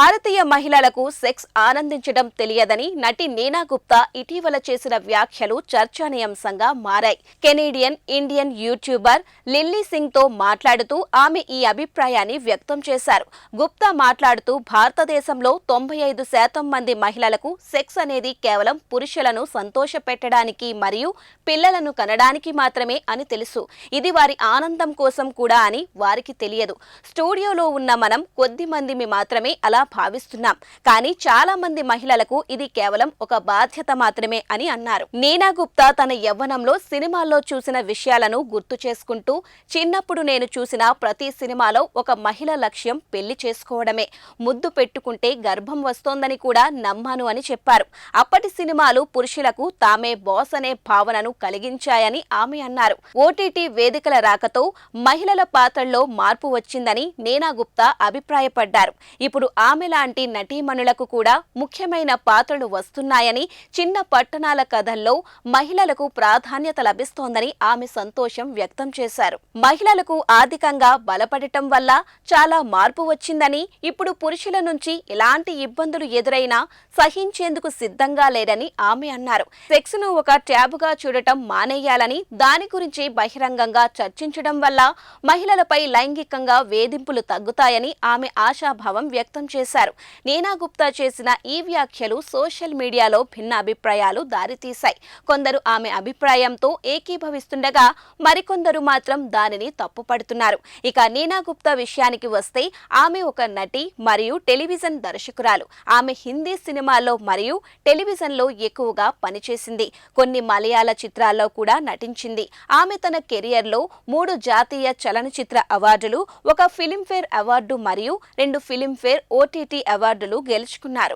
భారతీయ మహిళలకు సెక్స్ ఆనందించడం తెలియదని నటి నీనా గుప్తా ఇటీవల చేసిన వ్యాఖ్యలు చర్చానీయాంశంగా మారాయి. కెనేడియన్ ఇండియన్ యూట్యూబర్ లిల్లీ సింగ్తో మాట్లాడుతూ ఆమె ఈ అభిప్రాయాన్ని వ్యక్తం చేశారు. గుప్తా మాట్లాడుతూ భారతదేశంలో తొంభై ఐదు శాతం మంది మహిళలకు సెక్స్ అనేది కేవలం పురుషులను సంతోషపెట్టడానికి మరియు పిల్లలను కనడానికి మాత్రమే అని తెలుసు. ఇది వారి ఆనందం కోసం కూడా అని వారికి తెలియదు. స్టూడియోలో ఉన్న మనం కొద్ది మందిమి మాత్రమే అలా భావిస్తున్నాం. కానీ చాలా మంది మహిళలకు ఇది కేవలం ఒక బాధ్యత మాత్రమే అని అన్నారు. నీనా గుప్తా తన యవ్వనంలో సినిమాల్లో చూసిన విషయాలను గుర్తు చేసుకుంటూ చిన్నప్పుడు నేను చూసిన ప్రతి సినిమాలో ఒక మహిళ లక్ష్యం పెళ్ళి చేసుకోవడమే. ముద్దు పెట్టుకుంటే గర్భం వస్తోందని కూడా నమ్మాను అని చెప్పారు. అప్పటి సినిమాలు పురుషులకు తామే బాస్ అనే భావనను కలిగించాయని ఆమె అన్నారు. ఓటీటీ వేదికల రాకతో మహిళల పాత్రల్లో మార్పు వచ్చిందని నేనా గుప్తా అభిప్రాయపడ్డారు. ఇప్పుడు ఆమె లాంటి నటీమణులకు కూడా ముఖ్యమైన పాత్రలు వస్తున్నాయని చిన్న పట్టణాల కథల్లో మహిళలకు ప్రాధాన్యత లభిస్తోందని ఆమె సంతోషం వ్యక్తం చేశారు. మహిళలకు ఆర్థికంగా బలపడటం వల్ల చాలా మార్పు వచ్చిందని ఇప్పుడు పురుషుల నుంచి ఎలాంటి ఇబ్బందులు ఎదురైనా సహించేందుకు సిద్ధంగా లేరని ఆమె అన్నారు. సెక్స్ను ఒక ట్యాబుగా చూడటం మానేయాలని దాని గురించి బహిరంగంగా చర్చించడం వల్ల మహిళలపై లైంగికంగా వేధింపులు తగ్గుతాయని ఆమె ఆశాభావం వ్యక్తం చేశారు. నీనా గుప్తా చేసిన ఈ వ్యాఖ్యలు సోషల్ మీడియాలో భిన్న అభిప్రాయాలు దారితీశాయి. కొందరు ఆమె అభిప్రాయంతో ఏకీభవిస్తుండగా మరికొందరు మాత్రం దానిని తప్పుపడుతున్నారు. ఇక నీనా గుప్తా విషయానికి వస్తే ఆమె ఒక నటి మరియు టెలివిజన్ దర్శకురాలు. ఆమె హిందీ సినిమాల్లో మరియు టెలివిజన్లో ఎక్కువగా పనిచేసింది. కొన్ని మలయాళ చిత్రాల్లో కూడా నటించింది. ఆమె తన కెరియర్లో మూడు జాతీయ చలనచిత్ర అవార్డులు ఒక ఫిలింఫేర్ అవార్డు మరియు రెండు ఫిలింఫేర్ ఓటీటీ అవార్డులు గెలుచుకున్నారు.